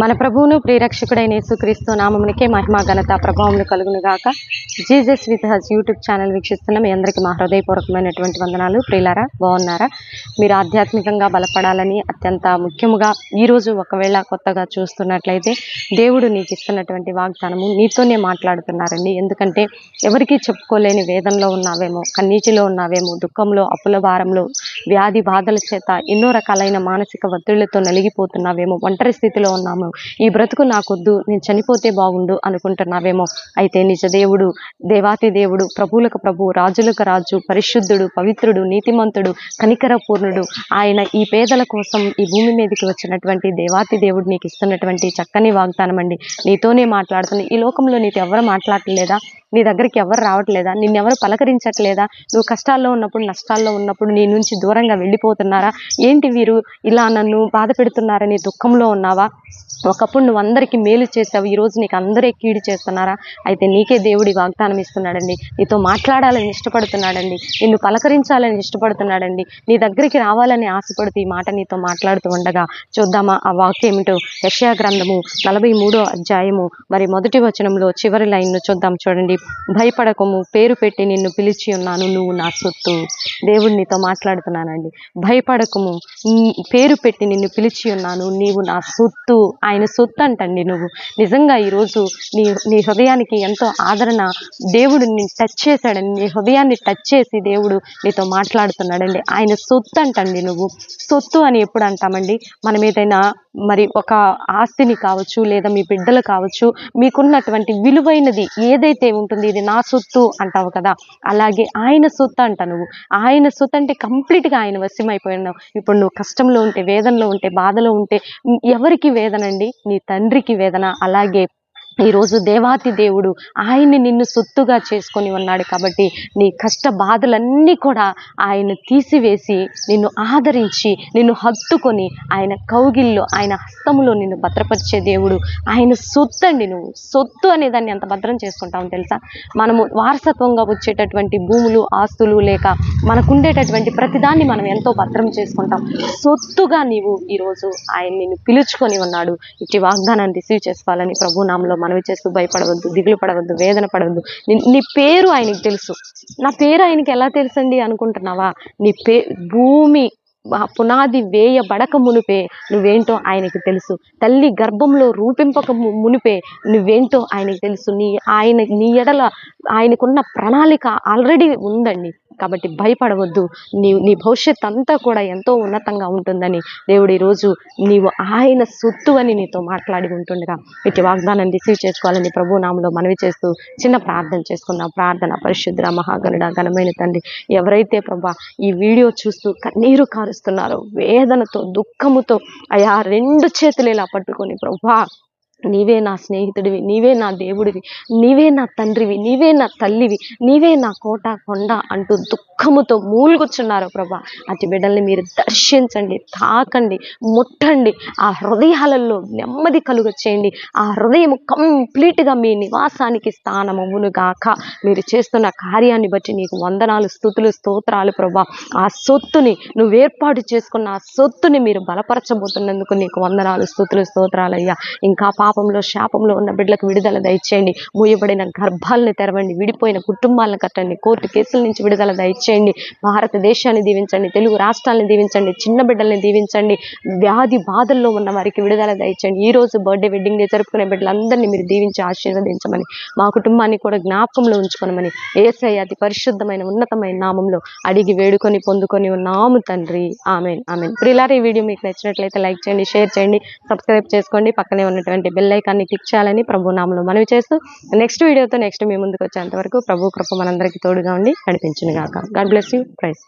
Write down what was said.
మన ప్రభువును ప్రియరక్షకుడైన యేసుక్రీస్తు నామమునికే మహిమా ఘనత ప్రభావములు కలుగును గాక. Jesus with us YouTube channel వీక్షిస్తున్న మీ అందరికీ మా హృదయపూర్వకమైనటువంటి వందనాలు. ప్రియులారా బాగున్నారా? మీరు ఆధ్యాత్మికంగా బలపడాలని అత్యంత ముఖ్యముగా ఈరోజు ఒకవేళ కొత్తగా చూస్తున్నట్లయితే దేవుడు నీకు ఇస్తున్నటువంటి వాగ్దానము నీతోనే మాట్లాడుతున్నారండి. ఎందుకంటే ఎవరికీ చెప్పుకోలేని వేదంలో ఉన్నావేమో కన్నీటిలో ఉన్నావేమో దుఃఖంలో అప్పుల భారంలో వ్యాధి బాధల చేత ఎన్నో రకాలైన మానసిక ఒత్తిళ్ళతో నలిగిపోతున్నావేమో ఒంటరి స్థితిలో ఉన్నాము. ఈ బ్రతుకు నాకొద్దు నేను చనిపోతే బాగుండు అనుకుంటున్నావేమో. అయితే నిజ దేవుడు దేవాతి దేవుడు ప్రభువులకు ప్రభు రాజులకు రాజు పరిశుద్ధుడు పవిత్రుడు నీతిమంతుడు కనికరపూర్ణుడు ఆయన ఈ పేదల కోసం ఈ భూమి మీదకి వచ్చినటువంటి దేవాతి దేవుడు నీకు ఇస్తున్నటువంటి చక్కని వాగ్దానం అండి. నీతోనే మాట్లాడుతున్నా ఈ లోకంలో నీతో ఎవరు మాట్లాడలేదా నీ దగ్గరికి ఎవరు రావట్లేదా? నిన్నెవరు పలకరించట్లేదా? నువ్వు కష్టాల్లో ఉన్నప్పుడు నష్టాల్లో ఉన్నప్పుడు నీ నుంచి దూరంగా వెళ్ళిపోతున్నారా? ఏంటి వీరు ఇలా నన్ను బాధ పెడుతున్నారని దుఃఖంలో ఉన్నావా? ఒకప్పుడు నువ్వు అందరికీ మేలు చేసావు ఈ రోజు నీకు అందరే కీడు చేస్తున్నారా? అయితే నీకే దేవుడి వాగ్దానం ఇస్తున్నాడండి. నీతో మాట్లాడాలని ఇష్టపడుతున్నాడండి. నిన్ను పలకరించాలని ఇష్టపడుతున్నాడండి. నీ దగ్గరికి రావాలని ఆశపడుతూ ఈ మాట నీతో మాట్లాడుతూ ఉండగా చూద్దామా ఆ వాక్యం ఏమిటో? యశయా గ్రంథము నలభై మూడో అధ్యాయము మరి మొదటి వచనంలో చివరి లైన్ను చూద్దాం చూడండి. భయపడకము పేరు పెట్టి నిన్ను పిలిచి ఉన్నాను నువ్వు నా సొత్తు. దేవుడు నీతో మాట్లాడుతున్నానండి. భయపడకము పేరు పెట్టి నిన్ను పిలిచి ఉన్నాను నీవు నా సొత్తు. ఆయన సొత్తు అంటండి నువ్వు. నిజంగా ఈరోజు నీ నీ హృదయానికి ఎంతో ఆదరణ దేవుడు నిన్ను టచ్ చేశాడండి. నీ హృదయాన్ని టచ్ చేసి దేవుడు నీతో మాట్లాడుతున్నాడండి. ఆయన సొత్తు అంటండి నువ్వు. సొత్తు అని ఎప్పుడు అంటామండి? మనం ఏదైనా మరి ఒక ఆస్తిని కావచ్చు లేదా మీ బిడ్డలు కావచ్చు మీకున్నటువంటి విలువైనది ఏదైతే ఉంటుంది ఇది నా సొత్తు అంటావు కదా. అలాగే ఆయన సొత్తు అంట నువ్వు. ఆయన సొత్తు అంటే కంప్లీట్గా ఆయన వశమైపోయినావు. ఇప్పుడు నువ్వు కష్టంలో ఉంటే వేదనలో ఉంటే బాధలో ఉంటే ఎవరికి వేదన అండి? నీ తండ్రికి వేదన. అలాగే ఈరోజు దేవాతి దేవుడు ఆయన్ని నిన్ను సొత్తుగా చేసుకొని ఉన్నాడు కాబట్టి నీ కష్ట బాధలన్నీ కూడా ఆయన తీసివేసి నిన్ను ఆదరించి నిన్ను హత్తుకొని ఆయన కౌగిల్లో ఆయన హస్తములో నిన్ను భద్రపరిచే దేవుడు. ఆయన సొత్తు అండి నువ్వు. సొత్తు అనే దాన్ని ఎంత భద్రం చేసుకుంటావు తెలుసా? మనము వారసత్వంగా వచ్చేటటువంటి భూములు ఆస్తులు లేక మనకుండేటటువంటి ప్రతిదాన్ని మనం ఎంతో భద్రం చేసుకుంటాం. సొత్తుగా నీవు ఈరోజు ఆయన నిన్ను పిలుచుకొని ఉన్నాడు. ఇట్టి వాగ్దానాన్ని రిసీవ్ చేసుకోవాలని ప్రభునామంలో మనవి చేస్తూ భయపడవద్దు దిగులు పడవద్దు వేదన పడవద్దు. నీ పేరు ఆయనకి తెలుసు. నా పేరు ఆయనకి ఎలా తెలుసండి అనుకుంటున్నావా? నీ పే భూమి పునాది వేయబడక మునిపే నువ్వేంటో ఆయనకి తెలుసు. తల్లి గర్భంలో రూపింపక ము- మునిపే నువ్వేంటో ఆయనకి తెలుసు. నీ ఆయన నీ ఎడల ఆయనకున్న ప్రణాళిక ఆల్రెడీ ఉందండి. కాబట్టి భయపడవద్దు. నీ నీ భవిష్యత్ అంతా కూడా ఎంతో ఉన్నతంగా ఉంటుందని దేవుడు ఈరోజు నీవు ఆయన సొత్తు అని నీతో మాట్లాడి ఉంటుండగా ఇటు వాగ్దానం రిసీవ్ చేసుకోవాలని ప్రభు నామంలో మనవి చేస్తూ చిన్న ప్రార్థన చేసుకుందాం. ప్రార్థన పరిశుద్ర మహాగనుడ ఘనమైన తండ్రి ఎవరైతే ప్రభా ఈ వీడియో చూస్తూ కన్నీరు కారుస్తున్నారో వేదనతో దుఃఖముతో అయా రెండు చేతులు ఇలా పట్టుకొని ప్రభా నీవే నా స్నేహితుడివి నీవే నా దేవుడివి నీవే నా తండ్రివి నీవే నా తల్లివి నీవే నా కోట కొండ అంటూ దుఃఖముతో మూలుగుచున్నారు ప్రభా. అటు బిడ్డల్ని మీరు దర్శించండి తాకండి ముట్టండి ఆ హృదయాలలో నెమ్మది కలుగ చేయండి ఆ హృదయం కంప్లీట్గా మీ నివాసానికి స్థానమవును గాక మీరు చేస్తున్న కార్యాన్ని బట్టి నీకు వందనాలు స్థుతులు స్తోత్రాలు ప్రభా. ఆ సొత్తుని నువ్వు ఏర్పాటు చేసుకున్న ఆ సొత్తుని మీరు బలపరచబోతున్నందుకు నీకు వందనాలు స్థుతులు స్తోత్రాలు అయ్యా. ఇంకా పాపంలో శాపంలో ఉన్న బిడ్డలకు విడుదల దయచేయండి. మూయబడిన గర్భాలను తెరవండి. విడిపోయిన కుటుంబాలను కట్టండి. కోర్టు కేసుల నుంచి విడుదల దయచేయండి. భారతదేశాన్ని దీవించండి. తెలుగు రాష్ట్రాలను దీవించండి. చిన్న బిడ్డల్ని దీవించండి. వ్యాధి బాధల్లో ఉన్న వారికి విడుదల దయచేయండి. ఈ రోజు బర్త్డే వెడ్డింగ్ డే జరుపుకునే బిడ్డలందరినీ మీరు దీవించి ఆశీర్వదించమని మా కుటుంబాన్ని కూడా జ్ఞాపకంలో ఉంచుకోనమని ఏసై అతి పరిశుద్ధమైన ఉన్నతమైన నామంలో అడిగి వేడుకొని పొందుకొని ఉన్నాము తండ్రి. ఆమెన్. ఆమెన్. ప్రిలార్ ఈ వీడియో మీకు నచ్చినట్లయితే లైక్ చేయండి షేర్ చేయండి సబ్స్క్రైబ్ చేసుకోండి. పక్కనే ఉన్నటువంటి బెల్ ఐకాన్ని క్లిక్ చేయాలని ప్రభు నామంలో మనవి చేస్తూ నెక్స్ట్ వీడియోతో నెక్స్ట్ మీ ముందుకు వచ్చేంత వరకు ప్రభు కృప మనందరికీ తోడుగా ఉండి నడిపించును గాక గాడ్ బ్లెస్ యూ. ప్రైస్